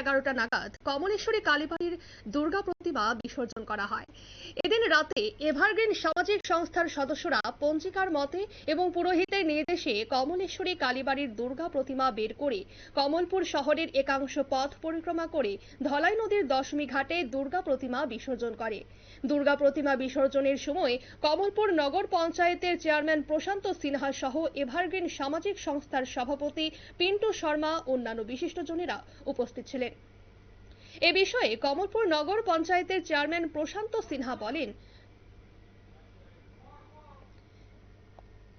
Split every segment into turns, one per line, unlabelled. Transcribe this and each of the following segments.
এগারোটা নাগাদ কমলেশ্বরী কালীবাড়ির দুর্গা প্রতিমা বিসর্জন করা হয়। এদিন রাতে এভারগ্রিন সামাজিক সংস্থার সদস্যরা পঞ্জিকার মতে এবং পুরোহিতের নির্দেশে কমলেশ্বরী কালীবাড়ির দুর্গা প্রতিমা বের করে কমলপুর শহরের একাংশ পথ পরিক্রমা করে ধলাই নদীর দশমী ঘাটে দুর্গা প্রতিমা বিসর্জন করে। দুর্গা প্রতিমা বিসর্জনের সময় কমলপুর নগর পঞ্চায়েতের চেয়ারম্যান প্রশান্ত সিনহা সহ এভারগ্রিন সামাজিক সংস্থার সভাপতি পিন্টু শর্মা অন্যান্য বিশিষ্টজনেরা উপস্থিত ছিলেন। এ বিষয়ে কমলপুর নগর পঞ্চায়েতের চেয়ারম্যান প্রশান্ত সিনহা বলেন,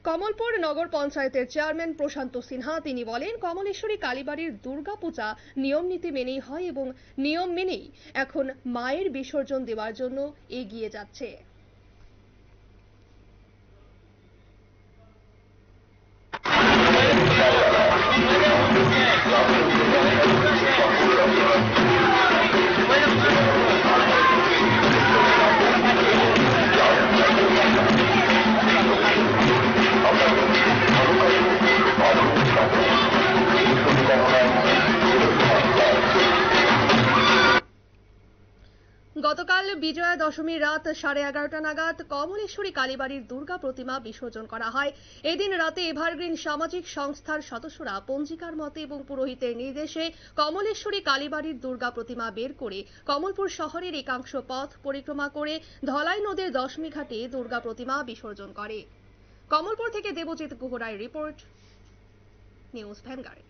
কমলপুর নগর পঞ্চায়েতের চেয়ারম্যান প্রশান্ত সিনহা, তিনি বলেন, কমলেশ্বরী কালীবাড়ির দুর্গা পূজা নিয়ম নীতি মেনেই হয় এবং নিয়ম মেনেই এখন মায়ের বিসর্জন দেওয়ার জন্য এগিয়ে যাচ্ছে। গতকাল বিজয়া দশমীর রাত সাড়ে এগারোটা নাগাদ কমলেশ্বরী কালীবাড়ির দুর্গা প্রতিমা বিসর্জন করা হয়। এদিন রাতে এভারগ্রিন সামাজিক সংস্থার সদস্যরা পঞ্জিকার মতে এবং পুরোহিতের নির্দেশে কমলেশ্বরী কালীবাড়ির দুর্গা প্রতিমা বের করে কমলপুর শহরের একাংশ পথ পরিক্রমা করে ধলাই নদীর দশমী ঘাটে দুর্গা প্রতিমা বিসর্জন করে। কমলপুর থেকে Debjit Guharoy report, news Vanguard.